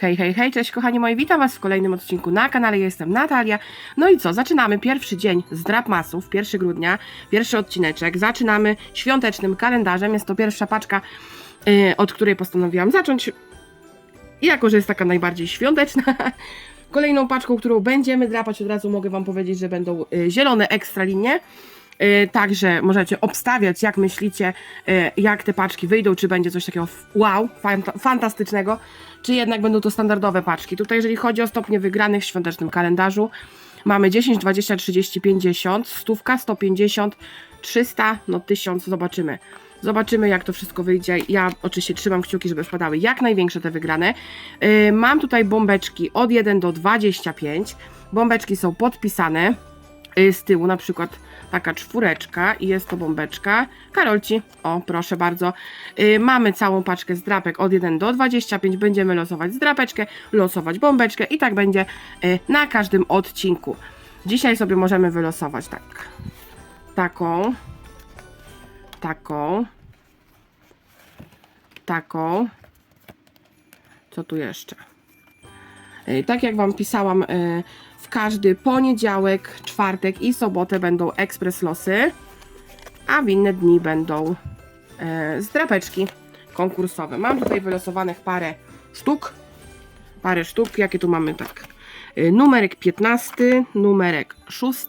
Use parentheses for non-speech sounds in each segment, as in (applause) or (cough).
Hej, hej, hej, cześć kochani moi, witam was w kolejnym odcinku na kanale, ja jestem Natalia. No i co, zaczynamy pierwszy dzień z Drapmasów, 1 grudnia, pierwszy odcineczek. Zaczynamy świątecznym kalendarzem, jest to pierwsza paczka, yy, od której postanowiłam zacząć. I jako, że jest taka najbardziej świąteczna, (laughs) kolejną paczką, którą będziemy drapać, od razu mogę wam powiedzieć, że będą yy, zielone ekstra linie. Yy, Także możecie obstawiać, jak myślicie, yy, jak te paczki wyjdą, czy będzie coś takiego wow, fanta- fantastycznego, czy jednak będą to standardowe paczki. Tutaj, jeżeli chodzi o stopnie wygranych w świątecznym kalendarzu, mamy 10, 20, 30, 50, stówka, 150, 300, no 1000, zobaczymy. Zobaczymy, jak to wszystko wyjdzie. Ja oczywiście trzymam kciuki, żeby wpadały jak największe te wygrane. Yy, mam tutaj bombeczki od 1 do 25. Bombeczki są podpisane. Yy, z tyłu na przykład taka czwóreczka i jest to bombeczka. Karolci, o proszę bardzo. Yy, mamy całą paczkę z drapek od 1 do 25. Będziemy losować zdrapeczkę, losować bombeczkę i tak będzie yy, na każdym odcinku. Dzisiaj sobie możemy wylosować tak. Taką. Taką. Taką. Co tu jeszcze? Tak jak Wam pisałam, każdy poniedziałek, czwartek i sobotę będą ekspres losy, a w inne dni będą e, zdrapeczki konkursowe. Mam tutaj wylosowanych parę sztuk. Parę sztuk. Jakie tu mamy tak? E, numerek 15, numerek 6,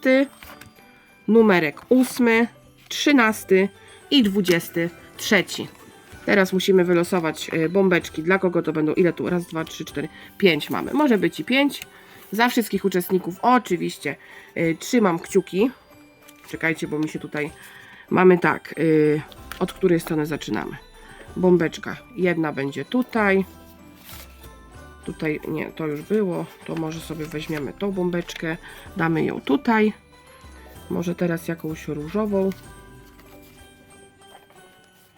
numerek 8, 13 i 23. Teraz musimy wylosować e, bombeczki. Dla kogo to będą? Ile tu? Raz, dwa, trzy, cztery, pięć mamy. Może być i pięć. Za wszystkich uczestników oczywiście y, trzymam kciuki. Czekajcie, bo mi się tutaj... Mamy tak, y, od której strony zaczynamy? Bombeczka. Jedna będzie tutaj. Tutaj, nie, to już było. To może sobie weźmiemy tą bombeczkę. Damy ją tutaj. Może teraz jakąś różową.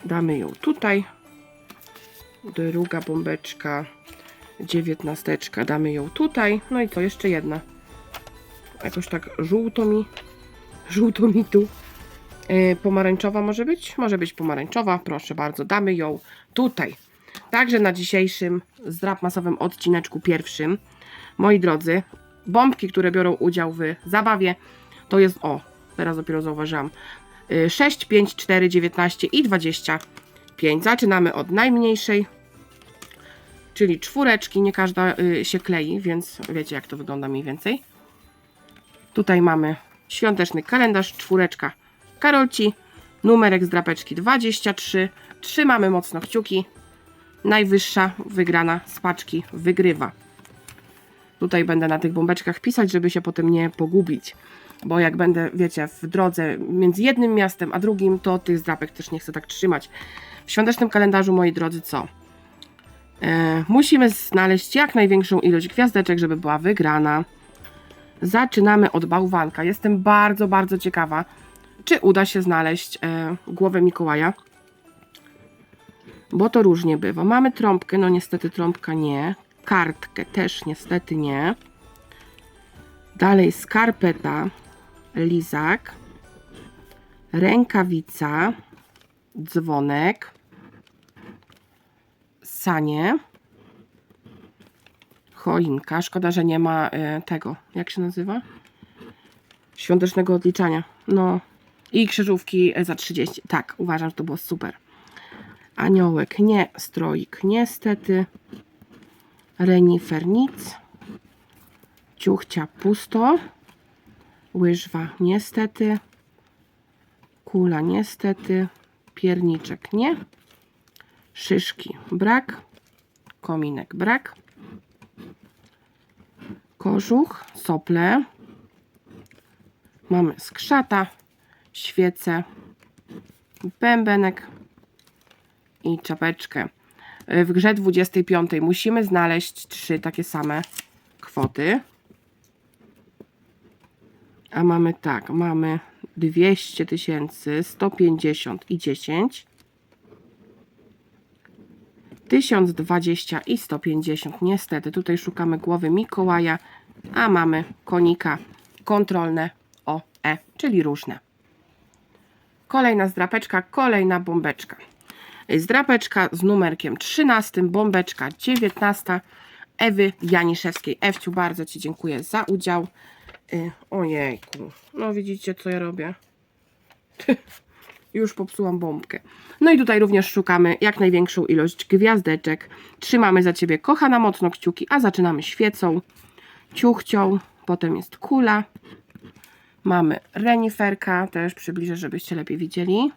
Damy ją tutaj. Druga bombeczka dziewiętnasteczka, damy ją tutaj. No i to jeszcze jedna. Jakoś tak żółto mi, żółto mi tu. Yy, pomarańczowa może być? Może być pomarańczowa, proszę bardzo, damy ją tutaj. Także na dzisiejszym zdrap masowym odcineczku pierwszym, moi drodzy, bombki, które biorą udział w zabawie, to jest o, teraz dopiero zauważyłam, yy, 6, 5, 4, 19 i 25. Zaczynamy od najmniejszej, czyli czwóreczki, nie każda y, się klei, więc wiecie jak to wygląda mniej więcej. Tutaj mamy świąteczny kalendarz, czwóreczka Karolci, numerek z drapeczki 23, trzymamy mocno kciuki, najwyższa wygrana z paczki wygrywa. Tutaj będę na tych bombeczkach pisać, żeby się potem nie pogubić, bo jak będę, wiecie, w drodze między jednym miastem a drugim, to tych zdrapek też nie chcę tak trzymać. W świątecznym kalendarzu, moi drodzy, co? E, musimy znaleźć jak największą ilość gwiazdeczek, żeby była wygrana. Zaczynamy od bałwanka. Jestem bardzo, bardzo ciekawa, czy uda się znaleźć e, głowę Mikołaja. Bo to różnie bywa. Mamy trąbkę, no niestety trąbka nie. Kartkę też niestety nie. Dalej skarpeta, lizak, rękawica, dzwonek, sanie, choinka. Szkoda, że nie ma e, tego, jak się nazywa? Świątecznego odliczania. No i krzyżówki e, za 30. Tak, uważam, że to było super. Aniołek nie, stroik niestety. Renifer nic. Ciuchcia pusto. Łyżwa niestety. Kula niestety. Pierniczek nie. Szyszki brak. Kominek brak. Kożuch, sople. Mamy skrzata, świece, bębenek i czapeczkę. W grze 25 musimy znaleźć trzy takie same kwoty. A mamy tak, mamy 200 tysięcy, 150 i 10. 1020 i 150. Niestety, tutaj szukamy głowy Mikołaja, a mamy konika kontrolne OE, czyli różne. Kolejna zdrapeczka, kolejna bombeczka. Zdrapeczka z numerkiem 13, bombeczka 19, Ewy Janiszewskiej. Ewciu, bardzo Ci dziękuję za udział. Y, ojejku, no widzicie co ja robię? (laughs) Już popsułam bombkę. No i tutaj również szukamy jak największą ilość gwiazdeczek. Trzymamy za Ciebie, kochana, mocno kciuki, a zaczynamy świecą, ciuchcią, potem jest kula. Mamy reniferka, też przybliżę, żebyście lepiej widzieli.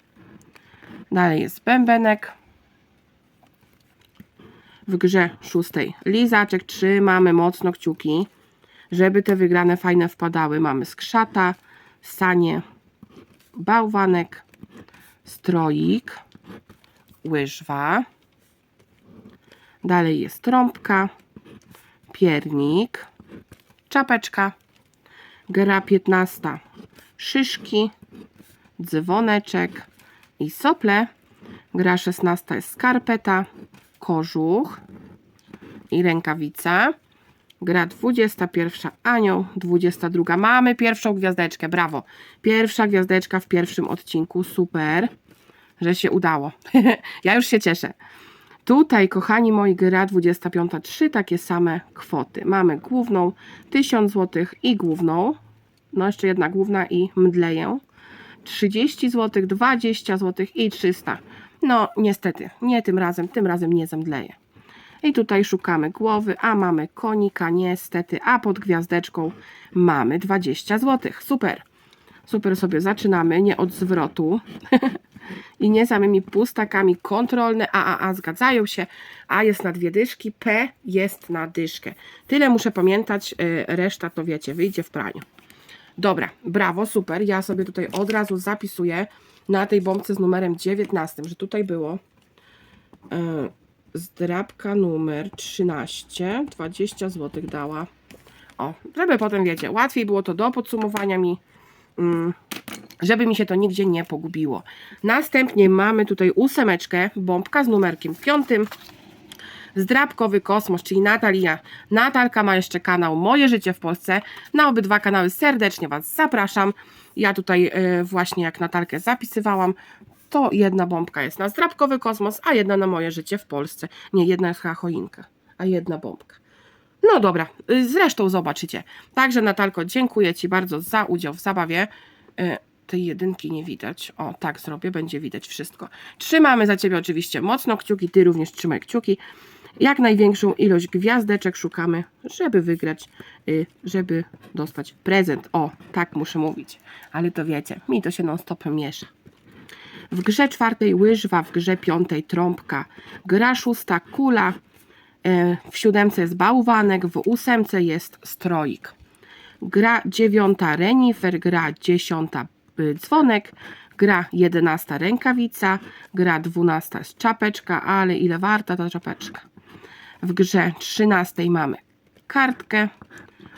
Dalej jest bębenek. W grze szóstej lizaczek. Trzymamy mocno kciuki, żeby te wygrane fajne wpadały. Mamy skrzata, sanie, bałwanek, stroik, łyżwa. Dalej jest trąbka, piernik, czapeczka, gra 15, szyszki, dzwoneczek i sople. Gra 16 jest skarpeta, kożuch i rękawica. Gra 21 anioł, 22 mamy pierwszą gwiazdeczkę, brawo. Pierwsza gwiazdeczka w pierwszym odcinku, super, że się udało. (laughs) ja już się cieszę. Tutaj, kochani moi, gra 25, trzy takie same kwoty. Mamy główną 1000 zł i główną, no jeszcze jedna główna i mdleję. 30 zł, 20 zł i 300. No niestety, nie tym razem, tym razem nie zemdleję. I tutaj szukamy głowy, a mamy konika niestety, a pod gwiazdeczką mamy 20 zł. Super. Super sobie zaczynamy, nie od zwrotu. (laughs) I nie samymi pustakami kontrolne A, A, A zgadzają się, A jest na dwie dyszki, P jest na dyszkę. Tyle muszę pamiętać, y, reszta to wiecie, wyjdzie w praniu. Dobra, brawo, super. Ja sobie tutaj od razu zapisuję na tej bombce z numerem 19, że tutaj było e, zdrabka numer 13, 20 zł dała. O, żeby potem wiecie, łatwiej było to do podsumowania mi, mm, żeby mi się to nigdzie nie pogubiło. Następnie mamy tutaj ósemeczkę, bombka z numerkiem 5. Zdrabkowy Kosmos, czyli Natalia. Natalka ma jeszcze kanał Moje Życie w Polsce. Na obydwa kanały serdecznie Was zapraszam. Ja tutaj e, właśnie jak Natalkę zapisywałam, to jedna bombka jest na Zdrabkowy Kosmos, a jedna na Moje Życie w Polsce. Nie, jedna jest choinka, a jedna bombka. No dobra, y, zresztą zobaczycie. Także Natalko, dziękuję Ci bardzo za udział w zabawie. E, Tej jedynki nie widać. O, tak zrobię, będzie widać wszystko. Trzymamy za Ciebie oczywiście mocno kciuki, Ty również trzymaj kciuki. Jak największą ilość gwiazdeczek szukamy, żeby wygrać, y, żeby dostać prezent. O, tak muszę mówić. Ale to wiecie, mi to się non stopem miesza. W grze czwartej łyżwa, w grze piątej trąbka, gra szósta kula, e, w siódemce jest bałwanek, w ósemce jest stroik. Gra dziewiąta renifer, gra dziesiąta y, dzwonek, gra jedenasta rękawica, gra dwunasta jest czapeczka, ale ile warta ta czapeczka? W grze trzynastej mamy kartkę,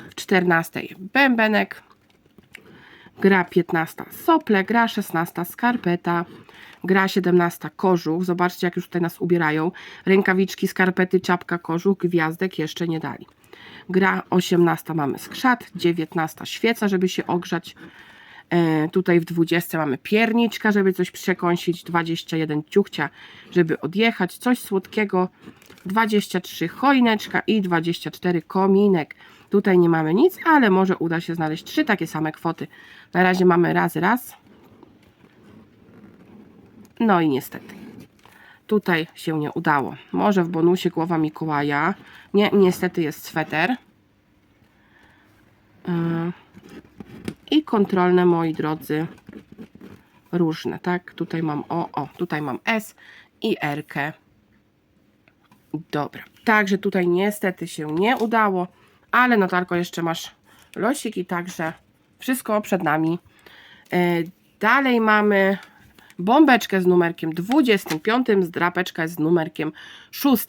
w czternastej bębenek, gra 15 sople, gra 16 skarpeta, gra 17 kożuch. Zobaczcie, jak już tutaj nas ubierają. Rękawiczki, skarpety, czapka, kożuch, gwiazdek jeszcze nie dali. Gra 18 mamy skrzat, 19 świeca, żeby się ogrzać. E, tutaj w 20 mamy pierniczka, żeby coś przekąsić, 21 ciuchcia, żeby odjechać, coś słodkiego, 23 choineczka i 24 kominek. Tutaj nie mamy nic, ale może uda się znaleźć trzy takie same kwoty. Na razie mamy raz, raz. No i niestety. Tutaj się nie udało. Może w bonusie głowa Mikołaja. Nie, niestety jest sweter. Yy. I kontrolne, moi drodzy, różne, tak? Tutaj mam O, o, tutaj mam S i R. -kę. Dobra, także tutaj niestety się nie udało, ale Natalko jeszcze masz losiki, także wszystko przed nami. E, Dalej mamy bombeczkę z numerkiem 25, zdrapeczkę z numerkiem 6.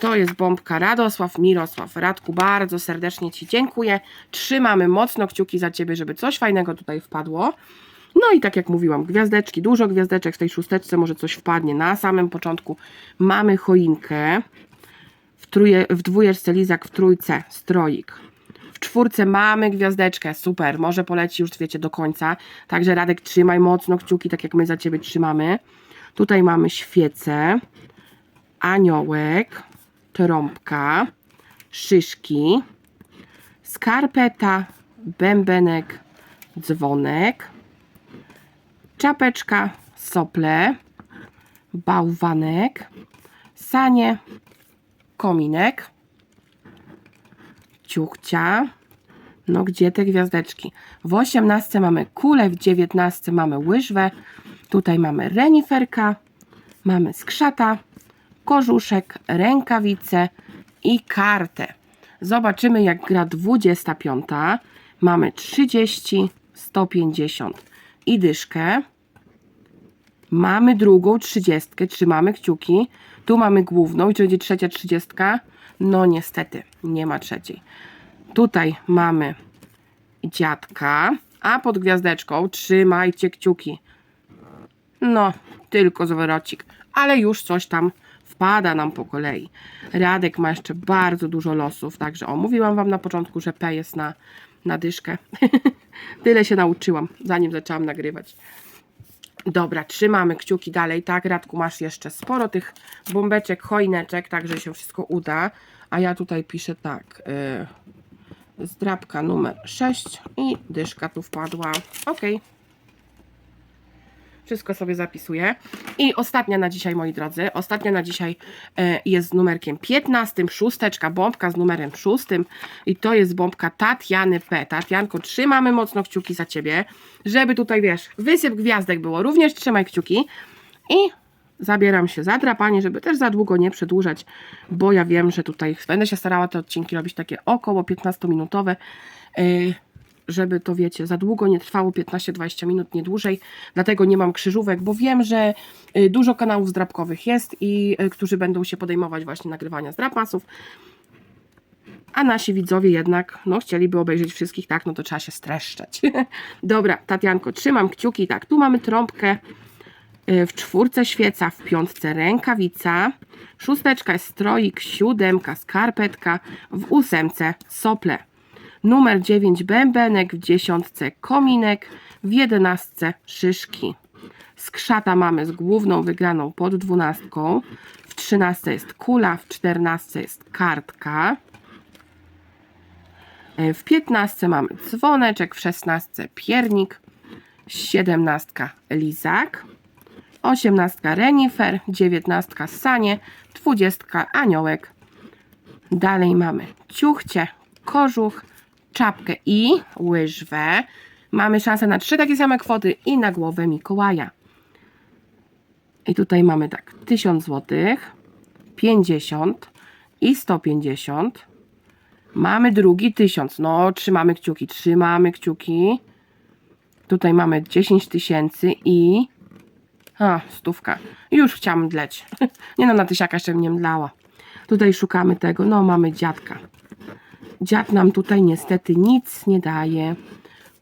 To jest bombka Radosław, Mirosław, Radku, bardzo serdecznie Ci dziękuję. Trzymamy mocno kciuki za Ciebie, żeby coś fajnego tutaj wpadło. No i tak jak mówiłam, gwiazdeczki, dużo gwiazdeczek w tej szósteczce, może coś wpadnie. Na samym początku mamy choinkę, truje, w dwójeczce lizak, w trójce stroik. W czwórce mamy gwiazdeczkę, super, może poleci już wiecie do końca. Także Radek trzymaj mocno kciuki, tak jak my za Ciebie trzymamy. Tutaj mamy świecę, aniołek, trąbka, szyszki, skarpeta, bębenek, dzwonek, czapeczka, sople, bałwanek, sanie, kominek, ciuchcia. No gdzie te gwiazdeczki? W 18 mamy kulę, w 19 mamy łyżwę, tutaj mamy reniferka, mamy skrzata, kożuszek, rękawice i kartę. Zobaczymy jak gra 25. Mamy 30, 150 i dyszkę. Mamy drugą trzydziestkę, trzymamy kciuki. Tu mamy główną i czy będzie trzecia trzydziestka? No niestety, nie ma trzeciej. Tutaj mamy dziadka, a pod gwiazdeczką trzymajcie kciuki. No, tylko zwrocik, ale już coś tam wpada nam po kolei. Radek ma jeszcze bardzo dużo losów, także o, mówiłam Wam na początku, że P jest na, na dyszkę. (laughs) Tyle się nauczyłam, zanim zaczęłam nagrywać. Dobra, trzymamy kciuki dalej, tak? Radku, masz jeszcze sporo tych bombeczek, choineczek, także się wszystko uda. A ja tutaj piszę tak, yy, zdrabka numer 6 i dyszka tu wpadła. Ok. Wszystko sobie zapisuję. I ostatnia na dzisiaj, moi drodzy, ostatnia na dzisiaj e, jest z numerkiem 15, szósteczka, bombka z numerem 6 i to jest bombka Tatiany P. Tatianko, trzymamy mocno kciuki za Ciebie, żeby tutaj, wiesz, wysyp gwiazdek było. Również trzymaj kciuki i zabieram się za drapanie, żeby też za długo nie przedłużać, bo ja wiem, że tutaj będę się starała te odcinki robić takie około 15-minutowe, yy, żeby to wiecie, za długo nie trwało 15-20 minut, nie dłużej, dlatego nie mam krzyżówek, bo wiem, że yy, dużo kanałów zdrapkowych jest i yy, którzy będą się podejmować właśnie nagrywania zdrapmasów, a nasi widzowie jednak, no chcieliby obejrzeć wszystkich, tak, no to trzeba się streszczać. (laughs) Dobra, Tatianko, trzymam kciuki, tak, tu mamy trąbkę, Y, w czwórce świeca, w piątce rękawica, szósteczka jest stroik, siódemka skarpetka, w ósemce sople. Numer 9 bębenek, w dziesiątce kominek, w jedenastce szyszki. Skrzata mamy z główną wygraną pod dwunastką, w trzynastce jest kula, w czternastce jest kartka. Y, W piętnastce mamy dzwoneczek, w szesnastce piernik, siedemnastka lizak. 18 renifer, 19 sanie, 20 aniołek. Dalej mamy ciuchcie, kożuch, czapkę i łyżwę. Mamy szansę na trzy takie same kwoty i na głowę Mikołaja. I tutaj mamy tak 1000 zł, 50 i 150. Mamy drugi 1000. No, trzymamy kciuki, trzymamy kciuki. Tutaj mamy 10 tysięcy i a, stówka. Już chciałam mdleć. (laughs) Nie no, na tysiaka jeszcze mnie mdlała. Tutaj szukamy tego. No, mamy dziadka. Dziad nam tutaj niestety nic nie daje.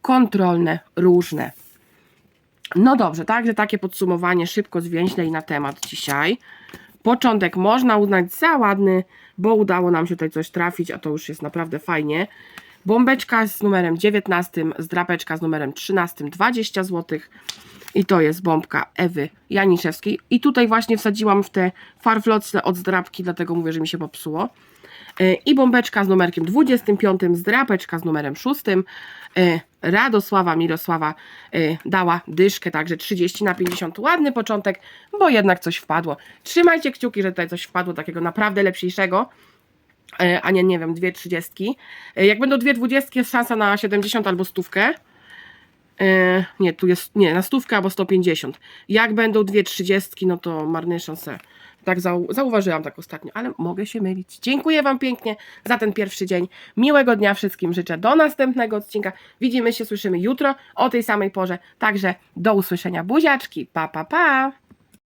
Kontrolne, różne. No dobrze, także takie podsumowanie szybko, zwięźle i na temat dzisiaj. Początek można uznać za ładny, bo udało nam się tutaj coś trafić, a to już jest naprawdę fajnie. Bombeczka z numerem 19, zdrapeczka z numerem 13, 20 zł. I to jest bombka Ewy Janiszewskiej. I tutaj właśnie wsadziłam w te farflocle od zdrapki, dlatego mówię, że mi się popsuło. E, I bombeczka z numerkiem 25, zdrapeczka z numerem 6. E, Radosława Mirosława e, dała dyszkę, także 30 na 50. Ładny początek, bo jednak coś wpadło. Trzymajcie kciuki, że tutaj coś wpadło takiego naprawdę lepszego a nie, nie wiem, dwie trzydziestki. Jak będą dwie dwudziestki, jest szansa na 70 albo stówkę. Nie, tu jest, nie, na stówkę albo 150. Jak będą dwie trzydziestki, no to marne szanse. Tak zau zauważyłam tak ostatnio, ale mogę się mylić. Dziękuję Wam pięknie za ten pierwszy dzień. Miłego dnia wszystkim życzę. Do następnego odcinka. Widzimy się, słyszymy jutro o tej samej porze. Także do usłyszenia. Buziaczki. Pa, pa, pa.